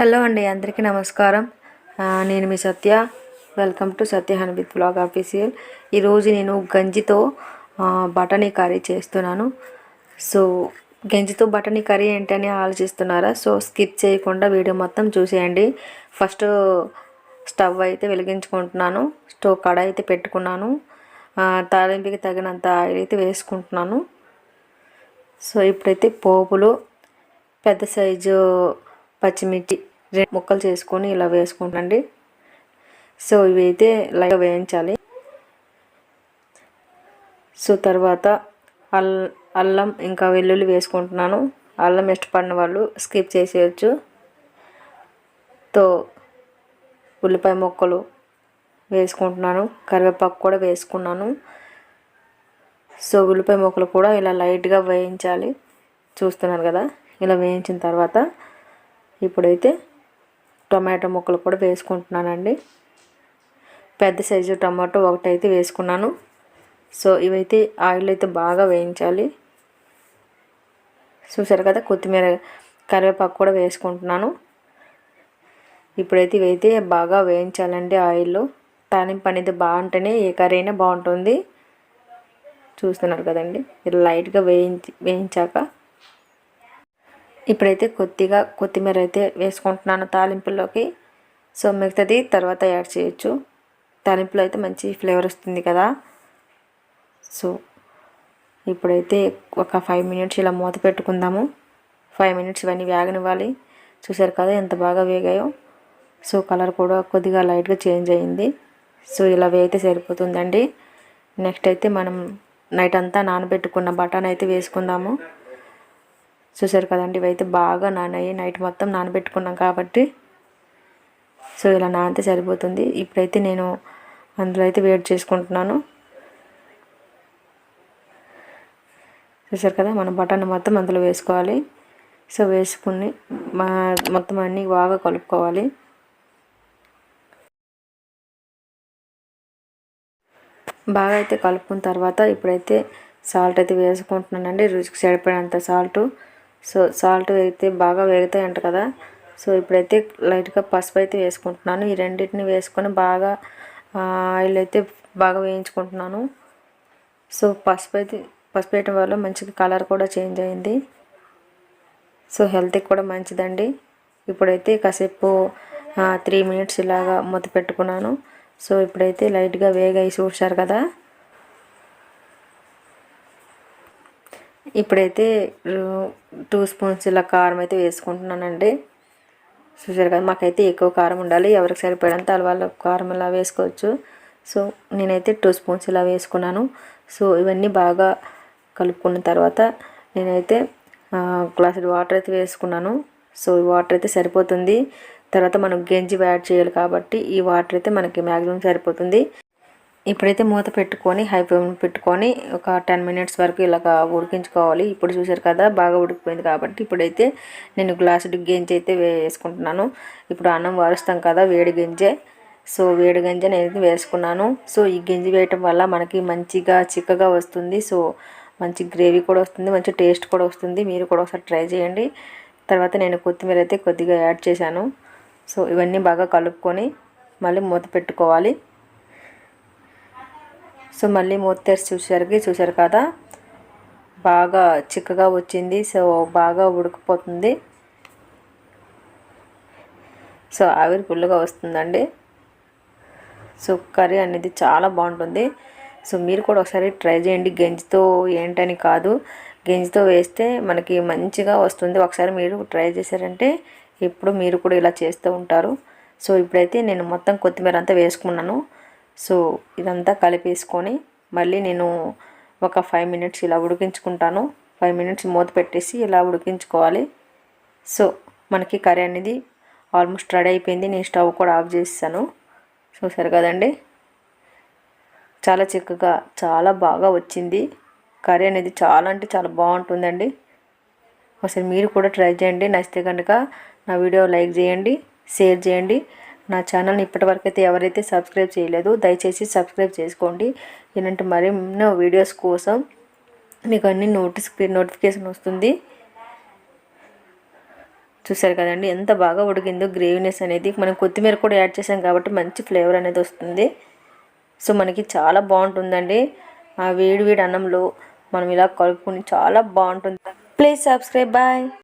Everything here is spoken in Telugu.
హలో అండి అందరికీ నమస్కారం. నేను మీ సత్య. వెల్కమ్ టు సత్య హన్బిత్ బ్లాగ్ ఆఫీసియల్ ఈరోజు నేను గంజితో బటనీ కర్రీ చేస్తున్నాను. సో గంజితో బటనీ కర్రీ ఏంటని ఆలోచిస్తున్నారా? సో స్కిప్ చేయకుండా వీడియో మొత్తం చూసేయండి. ఫస్ట్ స్టవ్ అయితే వెలిగించుకుంటున్నాను. స్టవ్ కడాయి అయితే పెట్టుకున్నాను. ఆ, తాలింపుకి తగినంత ఆయిల్ అయితే వేసుకుంటున్నాను. సో ఇప్పుడైతే పోపులు పెద్ద సైజు పచ్చిమిర్చి రెండు ముక్కలు చేసుకొని ఇలా వేసుకుంటానండి. సో ఇవి అయితే లైట్గా వేయించాలి. సో తర్వాత అల్ అల్లం ఇంకా వెల్లుల్లి వేసుకుంటున్నాను. అల్లం ఇష్టపడిన వాళ్ళు స్కిప్ చేసేయచ్చు. తో ఉల్లిపాయ ముక్కలు వేసుకుంటున్నాను. కరివేపాకు కూడా వేసుకున్నాను. సో ఉల్లిపాయ ముక్కలు కూడా ఇలా లైట్గా వేయించాలి. చూస్తున్నారు కదా? ఇలా వేయించిన తర్వాత ఇప్పుడైతే టొమాటో ముక్కలు కూడా వేసుకుంటున్నానండి. పెద్ద సైజు టమాటో ఒకటి అయితే వేసుకున్నాను. సో ఇవైతే ఆయిల్ అయితే బాగా వేయించాలి. చూసారు కదా కొత్తిమీర కరివేపాకు కూడా వేసుకుంటున్నాను. ఇప్పుడైతే ఇవైతే బాగా వేయించాలండి ఆయిల్లో తాలింపు అనేది బాగుంటేనే ఏ కర్రీ అయినా బాగుంటుంది. చూస్తున్నారు కదండి ఇలా లైట్గా వేయించి వేయించాక. ఇప్పుడైతే కొద్దిగా కొత్తిమీర అయితే వేసుకుంటున్నాను తాలింపుల్లోకి సో మిగతాది తర్వాత యాడ్ చేయొచ్చు. తాలింపులో అయితే మంచి ఫ్లేవర్ వస్తుంది కదా. సో ఇప్పుడైతే ఒక ఫైవ్ మినిట్స్ ఇలా మూత పెట్టుకుందాము. ఫైవ్ మినిట్స్ ఇవన్నీ వేగనివ్వాలి. చూసారు కదా ఎంత బాగా వేగాయో. సో కలర్ కూడా కొద్దిగా లైట్గా చేంజ్ అయ్యింది సో ఇలా వేగితే సరిపోతుందండి. నెక్స్ట్ అయితే మనం నైట్ అంతా నానబెట్టుకున్న బటాన్ అయితే వేసుకుందాము. చూసారు కదండి ఇవైతే బాగా నానాయి. నైట్ మొత్తం నానబెట్టుకున్నాం కాబట్టి. సో ఇలా నానితే సరిపోతుంది. ఇప్పుడైతే నేను అందులో అయితే వేడి చేసుకుంటున్నాను. చూసారు కదా మనం బఠానీ మొత్తం అందులో వేసుకోవాలి. సో వేసుకుని మా మొత్తం అన్నీ బాగా కలుపుకోవాలి. బాగా అయితే కలుపుకున్న తర్వాత ఇప్పుడైతే సాల్ట్ అయితే వేసుకుంటున్నానండి. రుచికి సరిపడేంత సాల్ట్. సో సాల్ట్ అయితే బాగా వేగుతాయి అంట కదా. సో ఇప్పుడైతే లైట్గా పసుపు అయితే వేసుకుంటున్నాను. ఈ రెండింటిని వేసుకొని బాగా ఆయిల్ అయితే బాగా వేయించుకుంటున్నాను. సో పసుపు అయితే పసుపు వేయటం వల్ల మంచిగా కలర్ కూడా చేంజ్ అయింది. సో హెల్త్కి కూడా మంచిదండి. ఇప్పుడైతే కాసేపు త్రీ మినిట్స్ ఇలాగా మూత పెట్టుకున్నాను. సో ఇప్పుడైతే లైట్గా వేగాయి చూసారు కదా. ఇప్పుడైతే టూ స్పూన్స్ ఇలా కారం అయితే వేసుకుంటున్నానండి. చూసారు కదా మాకైతే ఎక్కువ కారం ఉండాలి. ఎవరికి సరిపడంత వాళ్ళ కారం ఇలా వేసుకోవచ్చు. సో నేనైతే టూ స్పూన్స్ ఇలా వేసుకున్నాను. సో ఇవన్నీ బాగా కలుపుకున్న తర్వాత నేనైతే గ్లాసు వాటర్ అయితే వేసుకున్నాను. సో ఈ వాటర్ అయితే సరిపోతుంది. తర్వాత మనం గెంజి యాడ్ చేయాలి కాబట్టి ఈ వాటర్ అయితే మనకి మ్యాక్సిమం సరిపోతుంది. ఇప్పుడైతే మూత పెట్టుకొని హై ఫ్లేమ్ పెట్టుకొని ఒక టెన్ మినిట్స్ వరకు ఇలాగ ఉడికించుకోవాలి. ఇప్పుడు చూసారు కదా బాగా ఉడికిపోయింది కాబట్టి ఇప్పుడైతే నేను గ్లాసు గింజ అయితే వేసుకుంటున్నాను. ఇప్పుడు అన్నం వారుస్తాం కదా వేడి గింజే. సో వేడి గంజి నేను వేసుకున్నాను. సో ఈ గింజ వేయటం వల్ల మనకి మంచిగా చిక్కగా వస్తుంది. సో మంచి గ్రేవీ కూడా వస్తుంది మంచి టేస్ట్ కూడా వస్తుంది. మీరు కూడా ఒకసారి ట్రై చేయండి. తర్వాత నేను కొత్తిమీర అయితే కొద్దిగా యాడ్ చేశాను. సో ఇవన్నీ బాగా కలుపుకొని మళ్ళీ మూత పెట్టుకోవాలి. సో మళ్ళీ మూత తెరిచి చూసేసరికి చూసారు కదా? బాగా చిక్కగా వచ్చింది. సో బాగా ఉడికిపోతుంది. సో ఆవిరి ఫుల్గా వస్తుందండి. సో కర్రీ అనేది చాలా బాగుంటుంది. సో మీరు కూడా ఒకసారి ట్రై చేయండి. గంజితో ఏంటని కాదు. గంజితో వేస్తే మనకి మంచిగా వస్తుంది. ఒకసారి మీరు ట్రై చేశారంటే ఇప్పుడు మీరు కూడా ఇలా చేస్తూ ఉంటారు. సో ఇప్పుడైతే నేను మొత్తం కొత్తిమీర అంతా వేసుకున్నాను. సో ఇదంతా కలిపేసుకొని మళ్ళీ నేను ఒక ఫైవ్ మినిట్స్ ఇలా ఉడికించుకుంటాను. ఫైవ్ మినిట్స్ మూత పెట్టేసి ఇలా ఉడికించుకోవాలి. సో మనకి కర్రీ అనేది ఆల్మోస్ట్ రెడీ అయిపోయింది. నేను స్టవ్ కూడా ఆఫ్ చేస్తాను. చూసారు కదండి? చాలా చిక్కగా చాలా బాగా వచ్చింది. కర్రీ అనేది చాలా అంటే చాలా బాగుంటుందండి. ఒకసారి మీరు కూడా ట్రై చేయండి. నచ్చితే కనుక నా వీడియో లైక్ చేయండి షేర్ చేయండి. నా ఛానల్ని ఇప్పటివరకు అయితే ఎవరైతే సబ్స్క్రైబ్ చేయలేదు దయచేసి సబ్స్క్రైబ్ చేసుకోండి. ఇలాంటి మరెన్నో వీడియోస్ కోసం మీకు అన్ని నోటిస్ నోటిఫికేషన్ వస్తుంది. చూసారు కదండి ఎంత బాగా ఉడికిందో గ్రేవీనెస్ అనేది. మనం కొత్తిమీర కూడా యాడ్ చేసాం కాబట్టి మంచి ఫ్లేవర్ అనేది వస్తుంది. సో మనకి చాలా బాగుంటుందండి. ఆ వేడి వేడి అన్నంలో మనం ఇలా కలుపుకుని చాలా బాగుంటుంది. Please subscribe bye.